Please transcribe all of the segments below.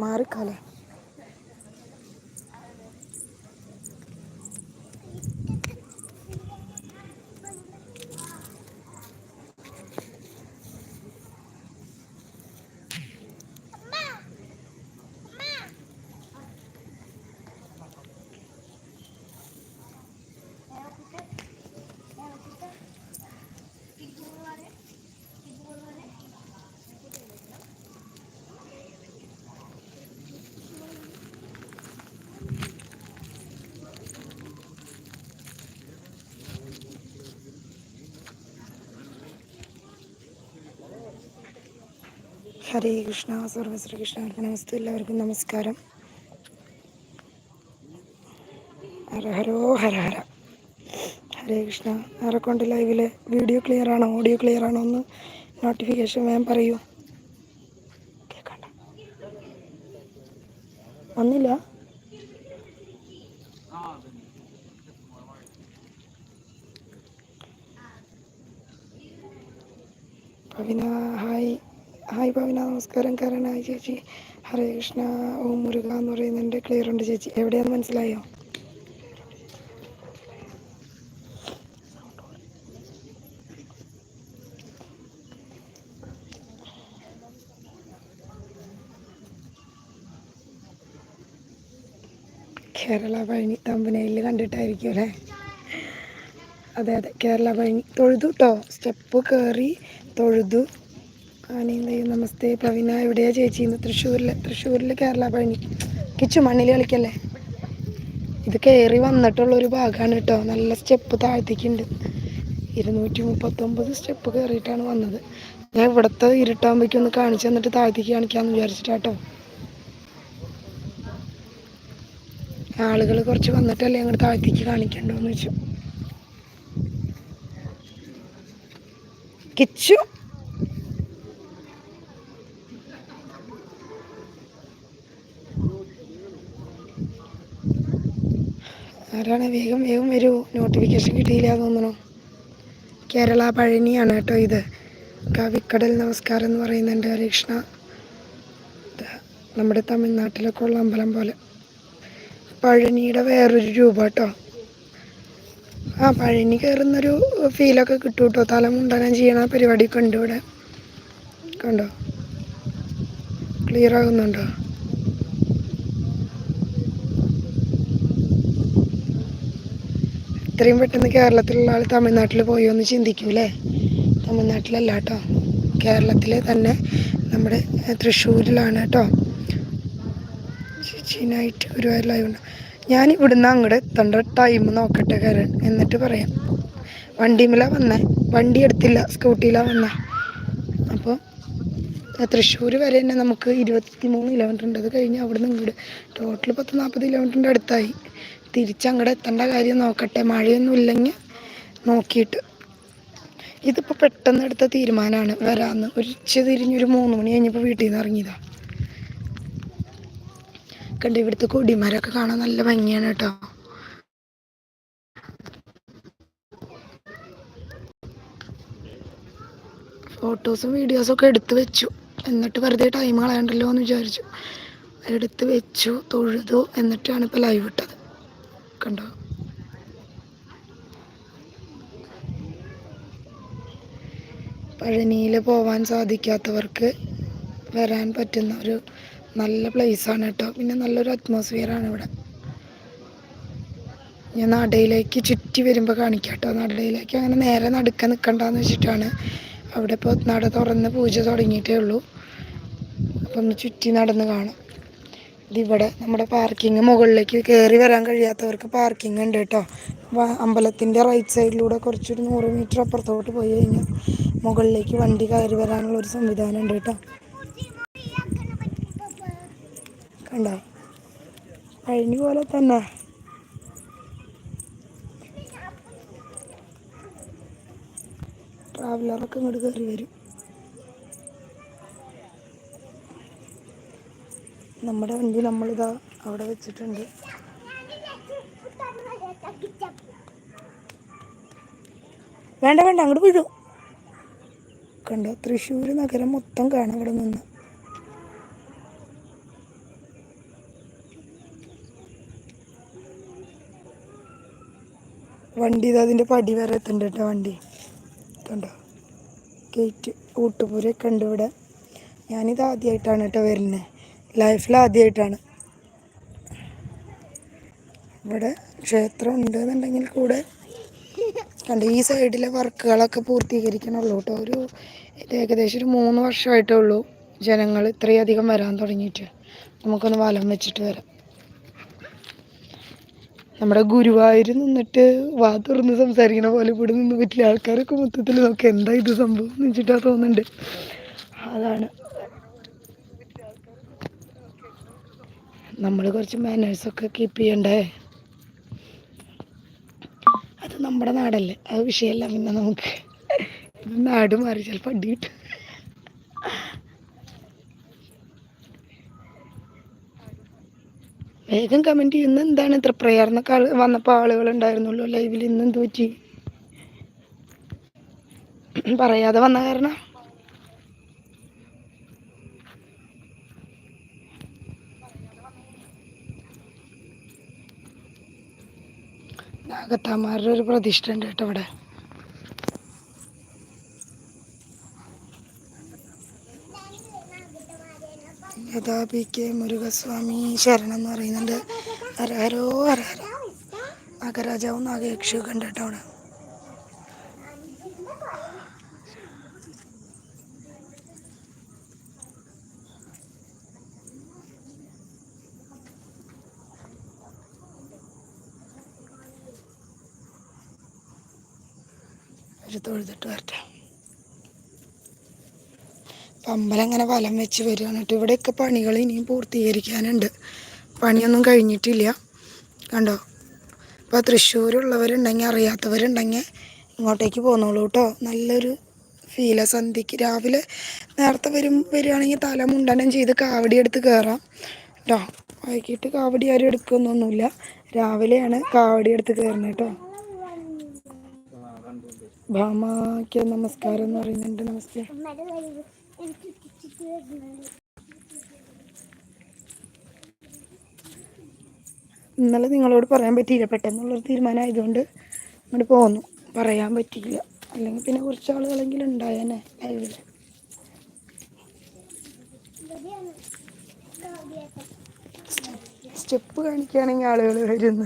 മാറിക്കാലേ ഹരേ കൃഷ്ണ സർവ കൃഷ്ണ നമസ്തേ എല്ലാവർക്കും നമസ്കാരം. ഹരഹരോ ഹരോ ഹര കൃഷ്ണ ആരെക്കൊണ്ട് ലൈവിൽ? വീഡിയോ ക്ലിയർ ആണോ? ഓഡിയോ ക്ലിയർ ആണോ? ഒന്ന് നോട്ടിഫിക്കേഷൻ വേഗം പറയൂ. കേൾക്കണ്ട. വന്നില്ല? പവിന ഹായ് ഹായ് ഭവന നമസ്കാരം. ഹായ് ചേച്ചി ഹരേ കൃഷ്ണ ഓം മുരുക എന്ന് പറയുന്നുണ്ട്. ക്ലിയർ ഉണ്ട് ചേച്ചി. എവിടെയാന്ന് മനസ്സിലായോ? കേരള പഴനി തമ്പനയിൽ കണ്ടിട്ടായിരിക്കും അല്ലേ? അതെ അതെ. കേരള പഴനി. തൊഴുതു കേട്ടോ സ്റ്റെപ്പ് കയറി തൊഴുതു. ആനന്ദയും നമസ്തേ പ്രവീണ എവിടെയാ ചേച്ചി? ഇന്ന് തൃശ്ശൂരിൽ തൃശ്ശൂരിൽ കേരള പഴനി കിച്ചു മണ്ണിൽ കളിക്കല്ലേ? ഇത് കയറി വന്നിട്ടുള്ളൊരു ഭാഗമാണ് കേട്ടോ. നല്ല സ്റ്റെപ്പ് താഴ്ത്തിക്കുണ്ട്. ഇരുന്നൂറ്റി മുപ്പത്തൊമ്പത് സ്റ്റെപ്പ് കയറിയിട്ടാണ് വന്നത്. ഞാൻ ഇവിടുത്തെ ഇരുട്ടാകുമ്പോഴേക്കും ഒന്ന് കാണിച്ചു തന്നിട്ട് താഴ്ത്തിക്ക് കാണിക്കാമെന്ന് വിചാരിച്ചിട്ടാട്ടോ ആളുകൾ കുറച്ച് വന്നിട്ടല്ലേ അങ്ങോട്ട് താഴ്ത്തിക്ക് കാണിക്കണ്ടോന്ന് വെച്ചു. കിച്ചു ആരാണ്? വേഗം വേഗം വരൂ. നോട്ടിഫിക്കേഷൻ കിട്ടിയില്ല തോന്നുന്നു കേരള പഴനിയാണ് കേട്ടോ ഇത്. കവിക്കടൽ നമസ്കാരം എന്ന് പറയുന്നുണ്ട് ഹരികൃഷ്ണ നമ്മുടെ തമിഴ്നാട്ടിലൊക്കെ ഉള്ള അമ്പലം പോലെ. പഴനിയുടെ വേറൊരു രൂപ കേട്ടോ. ആ പഴനി കയറുന്നൊരു ഫീലൊക്കെ കിട്ടും കേട്ടോ. തലമുണ്ടനം ചെയ്യണ പരിപാടിയൊക്കെ ഉണ്ട് ഇവിടെ. കണ്ടോ? ക്ലിയർ ആകുന്നുണ്ടോ? ഇത്രയും പെട്ടെന്ന് കേരളത്തിലുള്ള ആൾ തമിഴ്നാട്ടിൽ പോയോ എന്ന് ചിന്തിക്കൂലേ? തമിഴ്നാട്ടിലല്ല കേട്ടോ കേരളത്തിലെ തന്നെ നമ്മുടെ തൃശ്ശൂരിലാണ് കേട്ടോ ചേച്ചീനായിട്ട് ഉണ്ട് ഞാൻ ഇവിടുന്ന് അങ്ങോട്ട് എത്തേണ്ട ടൈം നോക്കട്ടെ കരൺ. എന്നിട്ട് പറയാം. വണ്ടിമേല വന്നേ. വണ്ടി എടുത്തില്ല. സ്കൂട്ടിയിലാണ് വന്നേ. അപ്പോൾ തൃശ്ശൂർ വരെ തന്നെ നമുക്ക് ഇരുപത്തി മൂന്ന് കിലോമീറ്റർ ഉണ്ട്. അത് കഴിഞ്ഞ് അവിടെ നിന്ന് ഇങ്ങോട്ട് ടോട്ടൽ പത്ത് നാൽപ്പത് കിലോമീറ്ററിന്റെ അടുത്തായി. തിരിച്ചങ്ങോട്ട് എത്തേണ്ട കാര്യം നോക്കട്ടെ. മഴയൊന്നും ഇല്ലെങ്കിൽ നോക്കിയിട്ട് ഇതിപ്പോൾ പെട്ടെന്ന് എടുത്ത തീരുമാനമാണ് വരാമെന്ന് ഒരു ഉച്ച തിരിഞ്ഞൊരു മൂന്ന് മണി കഴിഞ്ഞപ്പോൾ വീട്ടിൽ നിന്ന് ഇറങ്ങിയതാണ് കണ്ട് ഇവിടുത്തെ കൊടിമരമൊക്കെ കാണാൻ നല്ല ഭംഗിയാണ് കേട്ടോ. ഫോട്ടോസും വീഡിയോസും ഒക്കെ എടുത്തു വെച്ചു. എന്നിട്ട് വെറുതെ ടൈം കളയണ്ടല്ലോ എന്ന് വിചാരിച്ചു. എടുത്ത് വെച്ചു തൊഴുതു എന്നിട്ടാണ് ഇപ്പോൾ ലൈവ് ഇട്ടത്. കണ്ടോ? പഴനിയിൽ പോവാൻ സാധിക്കാത്തവർക്ക് വരാൻ പറ്റുന്ന ഒരു നല്ല പ്ലേസാണ് കേട്ടോ പിന്നെ നല്ലൊരു അറ്റ്മോസ്ഫിയറാണ് ഇവിടെ. ഞാൻ നടയിലേക്ക് ചുറ്റി വരുമ്പോൾ കാണിക്കാം കേട്ടോ നടയിലേക്ക് അങ്ങനെ നേരെ നടുക്ക നിൽക്കണ്ടെന്ന് വെച്ചിട്ടാണ് അവിടെ ഇപ്പോൾ നട തുറന്ന് പൂജ തുടങ്ങിയിട്ടേ ഉള്ളൂ. അപ്പം ചുറ്റി നടന്ന് കാണാം. ഇതിവിടെ നമ്മുടെ പാർക്കിംഗ് മുകളിലേക്ക് കയറി വരാൻ കഴിയാത്തവർക്ക് പാർക്കിംഗ് ഉണ്ട് കേട്ടോ. അമ്പലത്തിന്റെ റൈറ്റ് സൈഡിലൂടെ കുറച്ചൊരു നൂറ് മീറ്റർ അപ്പുറത്തോട്ട് പോയി കഴിഞ്ഞാൽ മുകളിലേക്ക് വണ്ടി കയറി വരാനുള്ള ഒരു സംവിധാനം ഉണ്ട് കേട്ടോ. കണ്ടോ? കഴിഞ്ഞ പോലെ തന്നെ. ട്രാവലറൊക്കെ ഇങ്ങോട്ട് കയറി വരും. നമ്മുടെ വണ്ടി നമ്മളിതാ അവിടെ വെച്ചിട്ടുണ്ട്. വേണ്ട വേണ്ട അങ്ങോട്ട് വീഴും. കണ്ടോ തൃശ്ശൂർ നഗരം മൊത്തം കാണാം ഇവിടെ നിന്ന്. വണ്ടി ഇത് അതിന്റെ പടി വരെ എത്തണ്ട കേട്ടോ വണ്ടി. കണ്ടോ ഗേറ്റ് ഊട്ടുപൂരൊക്കെ ഉണ്ട് ഇവിടെ. ഞാനിത് ആദ്യമായിട്ടാണ് കേട്ടോ വരുന്നത് ലൈഫിൽ ആദ്യമായിട്ടാണ് ഇവിടെ ക്ഷേത്രം ഉണ്ട് എന്നുണ്ടെങ്കിൽ കൂടെ കണ്ട് ഈ സൈഡിലെ വർക്കുകളൊക്കെ പൂർത്തീകരിക്കണുള്ളൂ കേട്ടോ. ഒരു ഏകദേശം ഒരു മൂന്ന് വർഷമായിട്ടേ ഉള്ളൂ ജനങ്ങൾ ഇത്രയധികം വരാൻ തുടങ്ങിയിട്ട്. നമുക്കൊന്ന് വലം വെച്ചിട്ട് വരാം. നമ്മുടെ ഗുരുവായൂർ നിന്നിട്ട് വാ തുറന്ന് സംസാരിക്കണ പോലെ ഇവിടെ നിന്ന് വീട്ടിലെ ആൾക്കാരൊക്കെ മൊത്തത്തിൽ നോക്കി എന്താ ഇത് സംഭവം എന്ന് വെച്ചിട്ടാ തോന്നുന്നുണ്ട് അതാണ്. നമ്മൾ കുറച്ച് മാനേഴ്സൊക്കെ കീപ്പ് ചെയ്യണ്ടേ? അത് നമ്മുടെ നാടല്ലേ? അത് വിഷയമല്ല പിന്നെ നമുക്ക്. നാട് മാറി ചിലപ്പോൾ അടിയിട്ട് വേഗം കമന്റ് ചെയ്യുന്ന എന്താണ്? ഇത്ര പ്രയർന്നൊക്കെ ആൾ വന്നപ്പോൾ ആളുകൾ ഉണ്ടായിരുന്നുള്ളൂ ലൈവിൽ ഇന്ന് പറ്റി? പറയാതെ വന്ന കാരണം? നാഗത്താമാരുടെ ഒരു പ്രതിഷ്ഠ ഉണ്ട് കേട്ടോ ഇവിടെ. ലതാ പി കെ മുരുകസ്വാമി ശരണം എന്ന് പറയുന്നുണ്ട്. ഹരഹരോ ഹരഹര. നാഗരാജാവും നാഗയക്ഷിയൊക്കെ ഉണ്ട് കേട്ടോ അവിടെ. ഒരു വരട്ടെ. പമ്പലങ്ങനെ വലം വെച്ച് വരികയാണ് കേട്ടോ ഇവിടെയൊക്കെ പണികൾ ഇനിയും പൂർത്തീകരിക്കാനുണ്ട്. പണിയൊന്നും കഴിഞ്ഞിട്ടില്ല. കണ്ടോ? ഇപ്പോൾ തൃശ്ശൂരുള്ളവരുണ്ടെങ്കിൽ അറിയാത്തവരുണ്ടെങ്കിൽ ഇങ്ങോട്ടേക്ക് പോന്നോളൂ കേട്ടോ നല്ലൊരു ഫീല സന്ധ്യക്ക് രാവിലെ നേരത്തെ വരും വരികയാണെങ്കിൽ തല മുണ്ടനം ചെയ്ത് കാവടി എടുത്ത് കയറാം കേട്ടോ വൈകിട്ട് കാവടി ആരും എടുക്കുന്നൊന്നുമില്ല. രാവിലെയാണ് കാവടി എടുത്ത് കയറുന്നത് കേട്ടോ ഭാമാക്ക് നമസ്കാരം എന്ന് പറയുന്നുണ്ട്. നമസ്തേ. ഇന്നലെ നിങ്ങളോട് പറയാൻ പറ്റിയില്ല. പെട്ടെന്നുള്ളൊരു തീരുമാനം ആയതുകൊണ്ട് അങ്ങോട്ട് പോന്നു. പറയാൻ പറ്റിയില്ല. അല്ലെങ്കിൽ പിന്നെ കുറച്ച് ആളുകളെങ്കിലും ഉണ്ടായേനെ. ലൈവിൽ സ്റ്റെപ്പ് കാണിക്കുകയാണെങ്കിൽ ആളുകൾ വരുന്നു.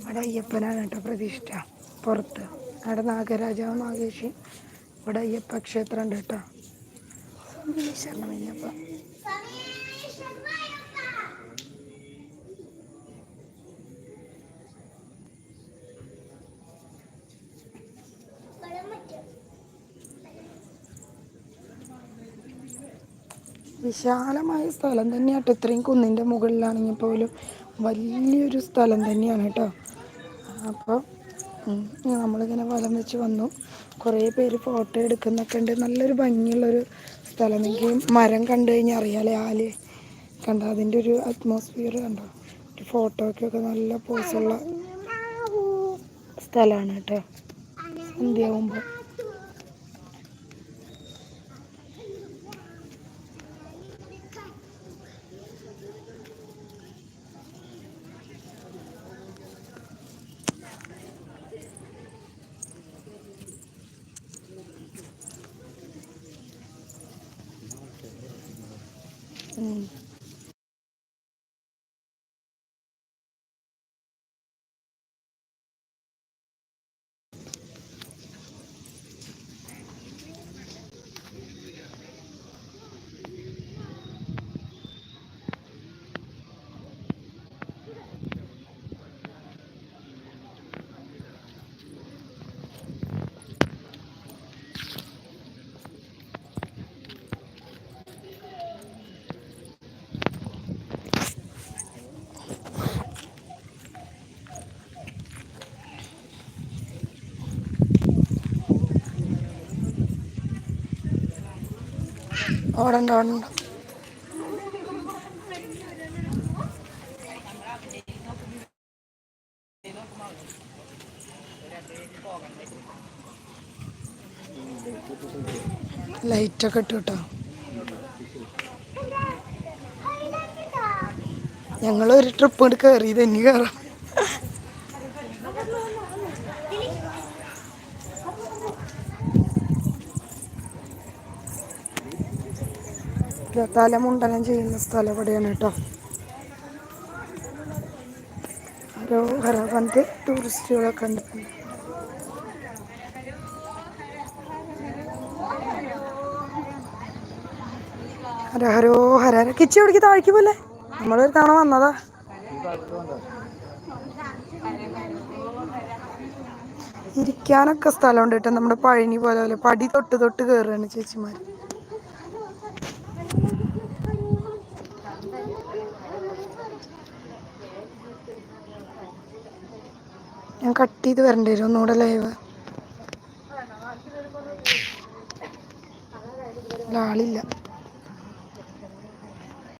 ഇവിടെ അയ്യപ്പനാണ് കേട്ടോ പ്രതിഷ്ഠ. പുറത്ത്. അവിടെ നാഗരാജാവ് നാഗേഷി ഇവിടെ അയ്യപ്പ ക്ഷേത്രം ഉണ്ട് കേട്ടോ. അയ്യപ്പ വിശാലമായ സ്ഥലം തന്നെയാട്ടോ. ഇത്രയും കുന്നിന്റെ മുകളിലാണെങ്കിൽ പോലും വലിയൊരു സ്ഥലം തന്നെയാണ് കേട്ടോ. അപ്പോൾ നമ്മളിങ്ങനെ വലം വെച്ച് വന്നു. കുറേ പേര് ഫോട്ടോ എടുക്കുന്നൊക്കെ ഉണ്ട്. നല്ലൊരു ഭംഗിയുള്ളൊരു സ്ഥലം. എനിക്ക് മരം കണ്ടു കഴിഞ്ഞാൽ അറിയാലേ ആൽ. കണ്ടോ? അതിന്റെ ഒരു അറ്റ്മോസ്ഫിയർ കണ്ടോ? ഒരു ഫോട്ടോയ്ക്കൊക്കെ നല്ല പോസുള്ള സ്ഥലമാണ് കേട്ടോ. സന്ധ്യയാവുമ്പോൾ হুম ഓടണ്ട ഓടണ്ട. ലൈറ്റൊക്കെ ഇട്ടു കേട്ടോ. ഞങ്ങളൊരു ട്രിപ്പ് കയറി എനിക്ക് കയറാം തലമുണ്ടനം ചെയ്യുന്ന സ്ഥലം എവിടെയാണ് കേട്ടോ. ഓരോ വന്ന് ടൂറിസ്റ്റുകളൊക്കെ ഉണ്ട് ഹര ഹരോ ഹര ഹര. കിച്ചി എവിടേക്ക് താഴേക്ക് പോലെ നമ്മളൊരു തവണ വന്നതാ. ഇരിക്കാനൊക്കെ സ്ഥലമുണ്ട് കേട്ടോ. നമ്മുടെ പഴനി പോലെ പോലെ. പടി തൊട്ട് തൊട്ട് കയറുകയാണ് ചേച്ചിമാർ ഞാൻ കട്ട് ചെയ്ത് വരേണ്ടി വരും ഒന്നുകൂടെ ലൈവ് ആളില്ല.